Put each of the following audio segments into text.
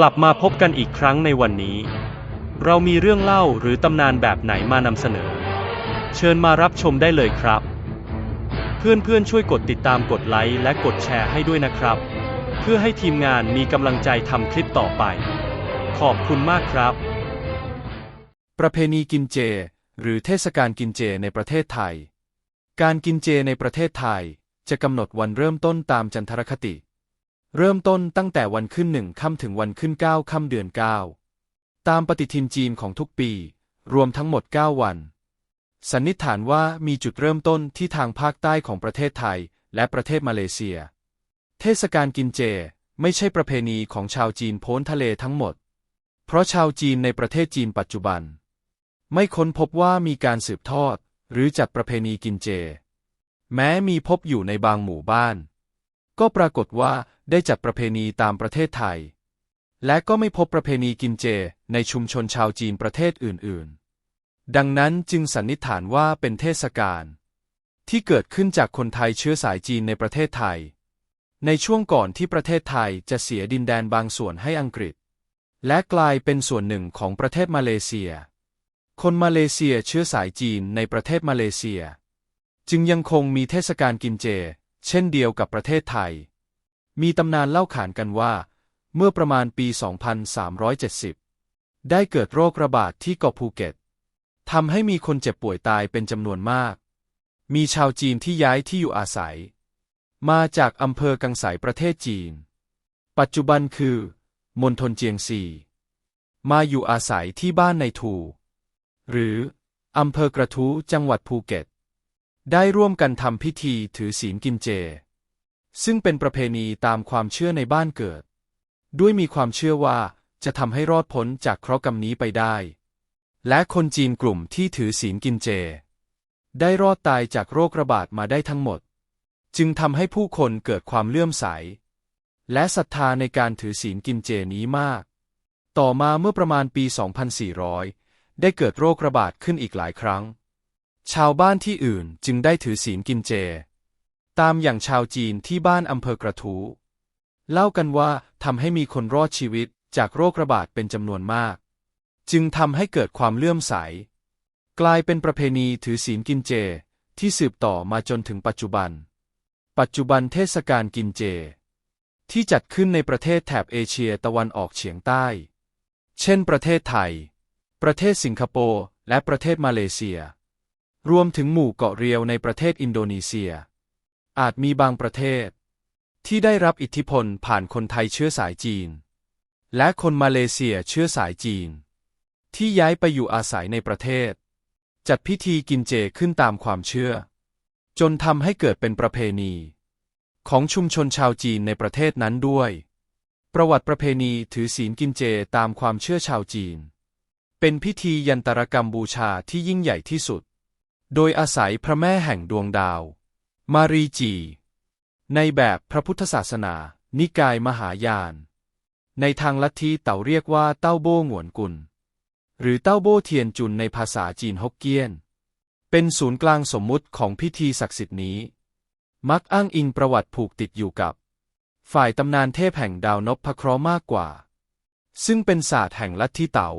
กลับมาพบกันอีกครั้งในวันนี้ เรามีเรื่องเล่าหรือตำนานแบบไหนมานำเสนอ เชิญมารับชมได้เลยครับ เพื่อนๆช่วยกดติดตามกดไลค์และกดแชร์ให้ด้วยนะครับ เพื่อให้ทีมงานมีกำลังใจทำคลิปต่อไป ขอบคุณมากครับ ประเพณีกินเจ หรือเทศกาลกินเจในประเทศไทย การกินเจในประเทศไทย จะกำหนดวันเริ่มต้นตามจันทรคติ เริ่มต้นตั้งแต่วันขึ้นหนึ่งค่ำถึงวันขึ้นเก้าค่ำเดือนเก้าตามปฏิทินจีนของทุกปี รวมทั้งหมด 9 วัน สันนิษฐานว่ามีจุดเริ่มต้นที่ทางภาคใต้ของประเทศไทยและประเทศมาเลเซีย เทศกาลกินเจไม่ใช่ประเพณีของชาวจีนโพ้นทะเลทั้งหมด เพราะชาวจีนในประเทศจีนปัจจุบัน ไม่ค้นพบว่ามีการสืบทอดหรือจัดประเพณีกินเจ แม้มีพบอยู่ในบางหมู่บ้าน ก็ปรากฏว่าได้จัดประเพณีตามประเทศไทย และก็ไม่พบประเพณีกินเจในชุมชนชาวจีนประเทศอื่นๆ ดังนั้นจึงสันนิษฐานว่าเป็นเทศกาลที่เกิดขึ้นจากคนไทยเชื้อสายจีนในประเทศไทย ในช่วงก่อนที่ประเทศไทยจะเสียดินแดนบางส่วนให้อังกฤษ และกลายเป็นส่วนหนึ่งของประเทศมาเลเซีย คนมาเลเซียเชื้อสายจีนในประเทศมาเลเซีย จึงยังคงมีเทศกาลกินเจ เช่นเดียวกับประเทศไทย มีตำนานเล่าขานกันว่า เมื่อประมาณปี 2370 ได้เกิดโรคระบาดที่เกาะภูเก็ตทำให้มีคนเจ็บป่วยตายเป็นจำนวนมาก มีชาวจีนที่ย้ายที่อยู่อาศัย มาจากอำเภอกังสายประเทศจีน ปัจจุบันคือมณฑลเจียงซี มาอยู่อาศัยที่บ้านในทู หรืออำเภอกระทู้จังหวัดภูเก็ต ได้ร่วมกันทำพิธีถือศีลกินเจ ซึ่งเป็นประเพณีตามความเชื่อในบ้านเกิด ด้วยมีความเชื่อว่าจะทำให้รอดพ้นจากเคราะห์กรรมนี้ไปได้ และคนจีนกลุ่มที่ถือศีลกินเจ ได้รอดตายจากโรคระบาดมาได้ทั้งหมด จึงทำให้ผู้คนเกิดความเลื่อมใส และศรัทธาในการถือศีลกินเจนี้มาก ต่อมาเมื่อประมาณปี 2400 ได้เกิดโรคระบาดขึ้นอีกหลายครั้ง ชาวบ้านที่อื่นจึงได้ถือศีลกินเจ ตามอย่างชาวจีนที่บ้านอำเภอกระทู้เล่ากันว่าทำให้มีคนรอดชีวิตจากโรคระบาดเป็นจำนวนมาก จึงทำให้เกิดความเลื่อมใส กลายเป็นประเพณีถือศีลกินเจที่สืบต่อมาจนถึงปัจจุบัน ปัจจุบันเทศกาลกินเจ ที่จัดขึ้นในประเทศแถบเอเชียตะวันออกเฉียงใต้ เช่นประเทศไทย ประเทศสิงคโปร์ และประเทศมาเลเซีย รวมถึงหมู่เกาะเรียวในประเทศอินโดนีเซีย อาจมีบางประเทศ ที่ได้รับอิทธิพลผ่านคนไทยเชื้อสายจีน และคนมาเลเซียเชื้อสายจีน ที่ย้ายไปอยู่อาศัยในประเทศ จัดพิธีกินเจขึ้นตามความเชื่อ จนทำให้เกิดเป็นประเพณี ของชุมชนชาวจีนในประเทศนั้นด้วย ประวัติประเพณีถือศีลกินเจตามความเชื่อชาวจีน เป็นพิธียันตรกรรมบูชาที่ยิ่งใหญ่ที่สุด โดยอาศัยพระแม่แห่งดวงดาว มารีจี ในแบบพระพุทธศาสนา นิกายมหายาน ในทางลัทธิเต่าเรียกว่าเต้าโบ้หงวนกุล หรือเต้าโบ้เทียนจุนในภาษาจีนฮกเกี้ยน เป็นศูนย์กลางสมมุติของพิธีศักดิ์สิทธิ์นี้ มักอ้างอิงประวัติผูกติดอยู่กับ ฝ่ายตำนานเทพแห่งดาวนพพระเคราะห์มากกว่า ซึ่งเป็นศาสตร์แห่งลัทธิเต๋า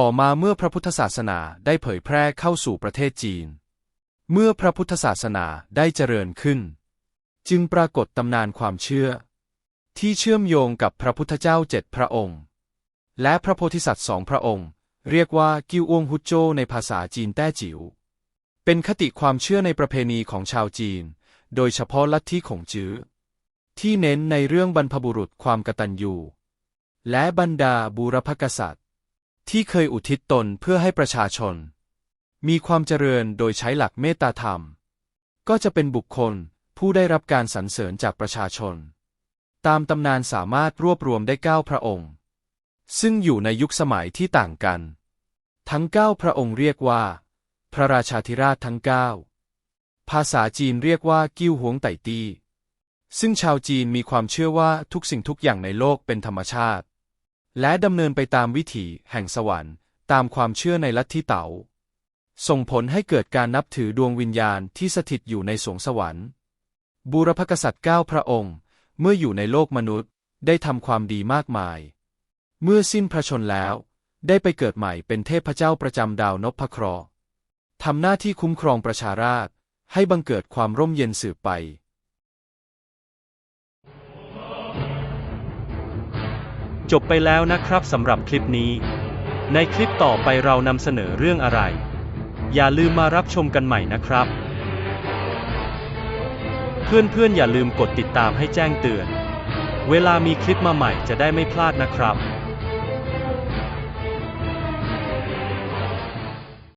ต่อมาเมื่อพระพุทธศาสนาได้เผยแพร่เข้าสู่ประเทศจีน เมื่อพระพุทธศาสนาได้เจริญขึ้น จึงปรากฏตำนานความเชื่อ ที่เชื่อมโยงกับพระพุทธเจ้าเจ็ดพระองค์ และพระโพธิสัตว์สองพระองค์ เรียกว่ากิวอวงฮุจโจในภาษาจีนแต้จิ๋วเป็นคติความเชื่อในประเพณีของชาวจีน โดยเฉพาะลัทธิของจื้อ ที่เน้นในเรื่องบรรพบุรุษความกตัญญูและบรรดาบูรพกษัตริย์ ที่เคยอุทิศตนเพื่อให้ประชาชน มีความเจริญโดยใช้หลักเมตตาธรรม ก็จะเป็นบุคคลผู้ได้รับการสรรเสริญจากประชาชน ตามตำนานสามารถรวบรวมได้เก้าพระองค์ ซึ่งอยู่ในยุคสมัยที่ต่างกัน ทั้งเก้าพระองค์เรียกว่า พระราชาธิราชทั้งเก้าภาษาจีนเรียกว่ากิ้วหวงไต่ตี้ซึ่งชาวจีนมีความเชื่อว่าทุกสิ่งทุกอย่างในโลกเป็นธรรมชาติ และดำเนินไปตามวิถีแห่งสวรรค์ ตามความเชื่อในลัทธิเต๋า ส่งผลให้เกิดการนับถือดวงวิญญาณที่สถิตอยู่ในสวงสวรรค์ บูรพกษัตริย์เก้าพระองค์ เมื่ออยู่ในโลกมนุษย์ได้ทำความดีมากมาย เมื่อสิ้นพระชนแล้ว ได้ไปเกิดใหม่เป็นเทพเจ้าประจำดาวนพเคราะห์ทำหน้าที่คุ้มครองประชาราษฎรให้บังเกิดความร่มเย็นสืบไป จบไปแล้วนะครับสำหรับคลิปนี้ ในคลิปต่อไปเรานำเสนอเรื่องอะไร อย่าลืมมารับชมกันใหม่นะครับ เพื่อนๆอย่าลืมกดติดตามให้แจ้งเตือน เวลามีคลิปมาใหม่จะได้ไม่พลาดนะครับ